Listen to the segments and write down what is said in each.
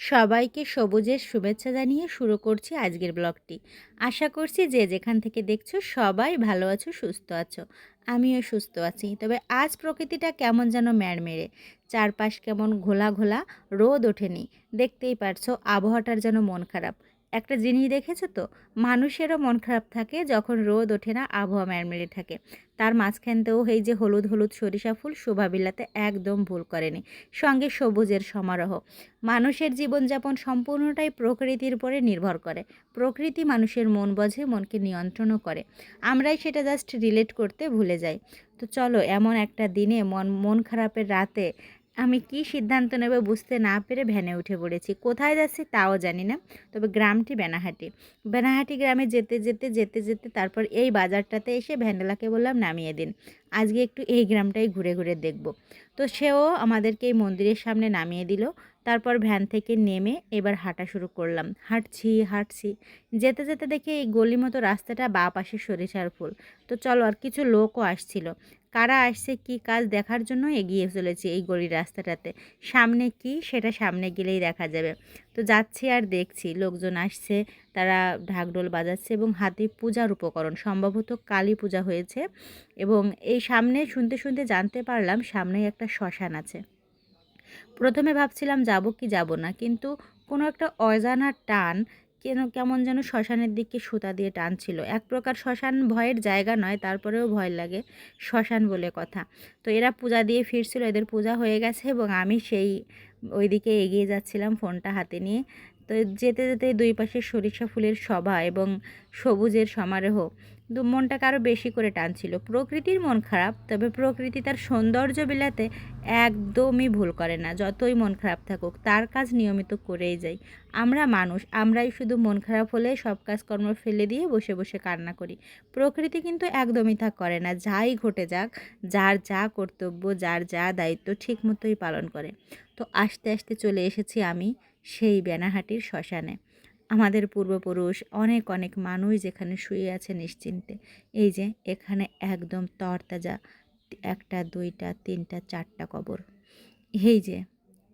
সবাইকে সবুজের শুভেচ্ছা জানিয়ে শুরু করছি আজকের ব্লগটি। আশা করছি যে যেখান থেকে দেখছ সবাই ভালো আছো, সুস্থ আছো। আমিও সুস্থ আছি। তবে আজ প্রকৃতিটা কেমন যেন ম্যাড়মেড়ে। চারপাশ কেমন ঘোলা ঘোলা রোদ ওঠেনি। দেখতেই পারছ, আবহাওয়াটার যেন মন খারাপ। একটা জিনিস দেখেছ তো? মানুষেরও মন খারাপ থাকে যখন রোদ ওঠে না, আবহাওয়া মেড়মেড়ে থাকে। তার মাঝখানতেও এই যে হলুদ হলুদ সরিষা ফুল শোভা বিলাতে একদম ভুল করেনি। সঙ্গে সবুজের সমারোহ। মানুষের জীবনযাপন সম্পূর্ণটাই প্রকৃতির উপরে নির্ভর করে। প্রকৃতি মানুষের মন বোঝে, মনকে নিয়ন্ত্রণও করে। আমরাই সেটা জাস্ট রিলেট করতে ভুলে যাই। তো চলো, এমন একটা দিনে মন মন খারাপের রাতে আমি কি সিদ্ধান্ত নেব বুঝতে না পেরে ভ্যানে উঠে পড়েছি। কোথায় যাচ্ছি তাও জানি না। তবে গ্রামটি বেনাহাটি। বেনাহাটি গ্রামে যেতে যেতে যেতে যেতে তারপর এই বাজারটাতে এসে ভ্যান্ডেলাকে বললাম, নামিয়ে দিন। আজকে একটু এই গ্রামটাই ঘুরে ঘুরে দেখব। তো সেও আমাদেরকে এই মন্দিরের সামনে নামিয়ে দিল। তারপর ভ্যান থেকে নেমে এবার হাঁটা শুরু করলাম। হাঁটছি হাঁটছি। যেতে যেতে দেখি এই গলি মতো রাস্তাটা বা পাশে সরিষার ফুল। তো চলো আর কিছু লোকও আসছিল। কারা আসছে, কি কাজ দেখার জন্য এগিয়ে চলেছে এই গলির রাস্তাটাতে? সামনে কি? সেটা সামনে গেলেই দেখা যাবে। তো যাচ্ছি আর দেখছি, লোকজন আসছে, তারা ঢাকডোল বাজাচ্ছে এবং হাতে পূজার উপকরণ। সম্ভবত কালী পূজা হয়েছে এবং এই সামনে শুনতে শুনতে জানতে পারলাম সামনেই একটা শ্মশান আছে। প্রথমে ভাবছিলাম, যাব কি যাব না? কিন্তু কোনো একটা অজানা টান কেন কেমন যেন শ্মশানের দিকে সুতা দিয়ে টানছিল। এক প্রকার শ্মশান ভয়ের জায়গা নয়, তারপরেও ভয় লাগে শ্মশান বলে কথা। তো এরা পূজা দিয়ে ফিরছিল, এদের পূজা হয়ে গেছে এবং আমি সেই ওইদিকে এগিয়ে যাচ্ছিলাম ফোনটা হাতে নিয়ে। তো যেতে যেতে দুই পাশে সরিষা ফুলের সভা এবং সবুজের সমারোহ মনটাকে আরও বেশি করে টানছিল। প্রকৃতির মন খারাপ, তবে প্রকৃতি তার সৌন্দর্য বিলাতে একদমই ভুল করে না। যতই মন খারাপ থাকুক, তার কাজ নিয়মিত করেই যাই। আমরা মানুষ, আমরাই শুধু মন খারাপ হলে সব কাজকর্ম ফেলে দিয়ে বসে বসে কান্না করি। প্রকৃতি কিন্তু একদমই তা করে না। যাই ঘটে যাক, যার যা কর্তব্য, যার যা দায়িত্ব ঠিক মতোই পালন করে। তো আস্তে আস্তে চলে এসেছি আমি সেই বেনাহাটির শ্মশানে। আমাদের পূর্বপুরুষ অনেক অনেক মানুষ যেখানে শুয়ে আছে নিশ্চিন্তে। এই যে, এখানে একদম তরতাজা একটা, দুইটা, তিনটা, চারটা কবর। এই যে,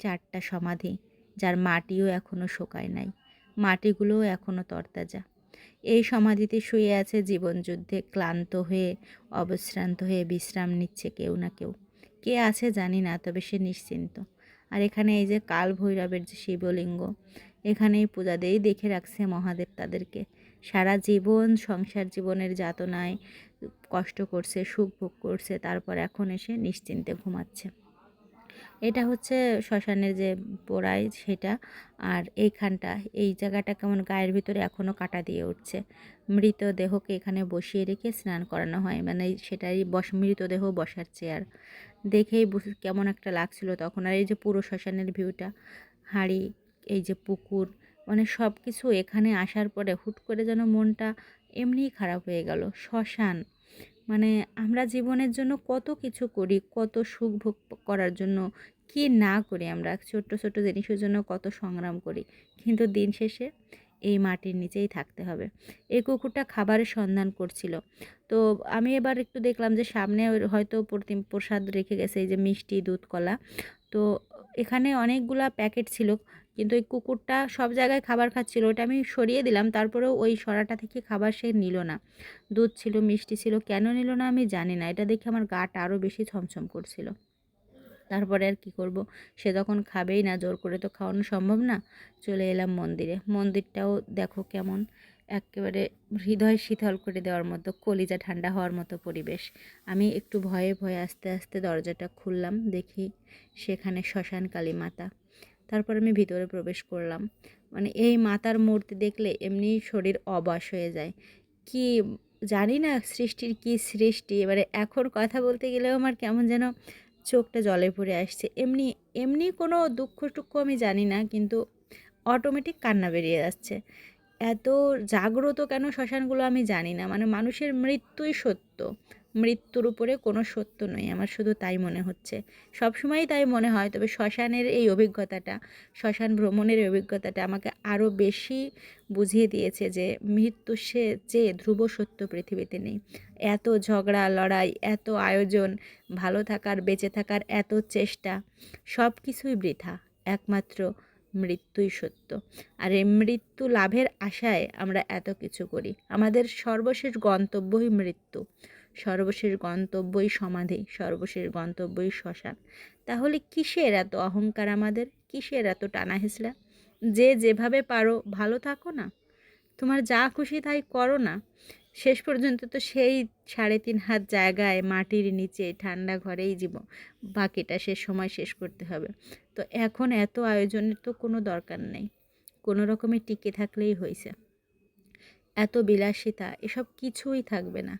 চারটা সমাধি, যার মাটিও এখনও শোকায় নাই। মাটিগুলোও এখনও তরতাজা। এই সমাধিতে শুয়ে আছে জীবনযুদ্ধে ক্লান্ত হয়ে, অবশ্রান্ত হয়ে বিশ্রাম নিচ্ছে কেউ না কেউ। কে আছে জানি না, তবে সে নিশ্চিন্ত। আর এখানে এই যে কাল ভৈরবের যে শিবলিঙ্গ এখানেই পূজা দেখে রাখছে মহাদেব তাদেরকে। সারা জীবন সংসার জীবনের যাতনায় কষ্ট করছে, সুখ ভোগ করছে, তারপর এখন এসে নিশ্চিন্তে ঘুমাচ্ছে। এটা হচ্ছে শ্মশানের যে পোড়াই সেটা, আর এইখানটা, এই জায়গাটা কেমন গায়ের ভিতরে এখনও কাটা দিয়ে উঠছে। মৃতদেহকে এখানে বসিয়ে রেখে স্নান করানো হয় মানে সেটাই বস, মৃতদেহ বসার চেয়ার। দেখেই কেমন একটা লাগছিল তখন, আর এই যে পুরো শ্মশানের ভিউটা, হাঁড়ি এই যে পুকুর মানে সব কিছু এখানে আসার পরে হুট করে যেন মনটা এমনিই খারাপ হয়ে গেল। শ্মশান মানে আমরা জীবনের জন্য কত কিছু করি, কত সুখ ভোগ করার জন্য কি না করি আমরা, ছোট্ট ছোট্ট জিনিসের জন্য কত সংগ্রাম করি। কিন্তু দিন শেষে এই মাটির নিচেই থাকতে হবে। এই কুকুরটা খাবারের সন্ধান করছিল। তো আমি এবার একটু দেখলাম যে সামনে হয়তো প্রসাদ রেখে গেছে এই যে মিষ্টি, দুধ, কলা। তো এখানে অনেকগুলা প্যাকেট ছিল। কিন্তু ওই কুকুরটা সব জায়গায় খাবার খাচ্ছিল ওটা আমি সরিয়ে দিলাম, তারপরেও ওই সরাটা থেকে খাবার সে নিল না। দুধ ছিল, মিষ্টি ছিল, কেন নিল না আমি জানি না, এটা দেখে আমার গাটা আরও বেশি ছমছম করছিল। তারপরে আর কি করব? সে তখন খাবেই না, জোর করে তো খাওয়ানো সম্ভব না। চলে এলাম মন্দিরে। মন্দিরটাও দেখো কেমন, একেবারে হৃদয় শীতল করে দেওয়ার মতো, কলিজা ঠান্ডা হওয়ার মতো পরিবেশ। আমি একটু ভয়ে ভয়ে আস্তে আস্তে দরজাটা খুললাম, দেখি সেখানে শ্মশান কালী মাতা। তারপর আমি ভিতরে প্রবেশ করলাম। মানে এই মাতার মূর্তি দেখলে এমনি শরীর অবাস হয়ে যায়। কি জানি না সৃষ্টির কি সৃষ্টি, এবারে এখন কথা বলতে গেলেও আমার কেমন যেন চোখটা জলে ভরে আসছে। এমনি এমনি কোনো দুঃখ টুক্ষ আমি জানি না, কিন্তু অটোমেটিক কান্না বেরিয়ে যাচ্ছে। এত জাগ্রত কেন শ্মশানগুলো আমি জানি না। মানে মানুষের মৃত্যুই সত্য। মৃত্যুর উপরে কোনো সত্য নয়। আমার শুধু তাই মনে হচ্ছে। সবসময়ই তাই মনে হয়, তবে শ্মশানের এই অভিজ্ঞতাটা, শ্মশান ভ্রমণের অভিজ্ঞতাটা আমাকে আরও বেশি বুঝিয়ে দিয়েছে যে মৃত্যু সে যে ধ্রুব সত্য পৃথিবীতে নেই। এত ঝগড়া, লড়াই, এত আয়োজন, ভালো থাকার, বেঁচে থাকার এত চেষ্টা, সব কিছুই বৃথা। একমাত্র মৃত্যুই সত্য। আর এই মৃত্যু লাভের আশায় আমরা এত কিছু করি। আমাদের সর্বশেষ গন্তব্যই মৃত্যু। সর্বশেষ গন্তব্যই সমাধি, সর্বশেষ গন্তব্যই শ্মশান। তাহলে কিসের এত অহংকার আমাদের? কিসের এত টানা হেসলা যে যেভাবে পারো, ভালো থাকো না। তোমার যা খুশি তাই করো না। শেষ পর্যন্ত তো সেই সাড়ে তিন হাত জায়গায় মাটির নিচে ঠান্ডা ঘরেই জীব। বাকিটা শেষ সময় শেষ করতে হবে। তো এখন এত আয়োজনের তো কোনো দরকার নেই। কোনো রকমে টিকে থাকলেই হয়েছে এত বিলাসিতা, এসব কিছুই থাকবে না।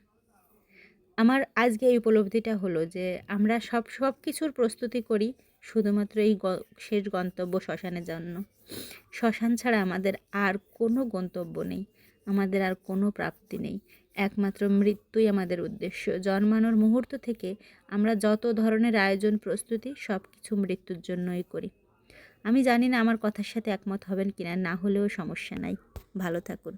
আমার আজকে এই উপলব্ধিটা হলো যে আমরা সব সব কিছুর প্রস্তুতি করি শুধুমাত্র এই শেষ গন্তব্য শ্মশানের জন্য। শ্মশান ছাড়া আমাদের আর কোনো গন্তব্য নেই। আমাদের আর কোনো প্রাপ্তি নেই। একমাত্র মৃত্যুই আমাদের উদ্দেশ্য। জন্মানোর মুহূর্ত থেকে আমরা যত ধরনের আয়োজন, প্রস্তুতি, সব কিছু মৃত্যুর জন্যই করি। আমি জানি না আমার কথার সাথে একমত হবেন কিনা, না হলেও সমস্যা নাই। ভালো থাকুন।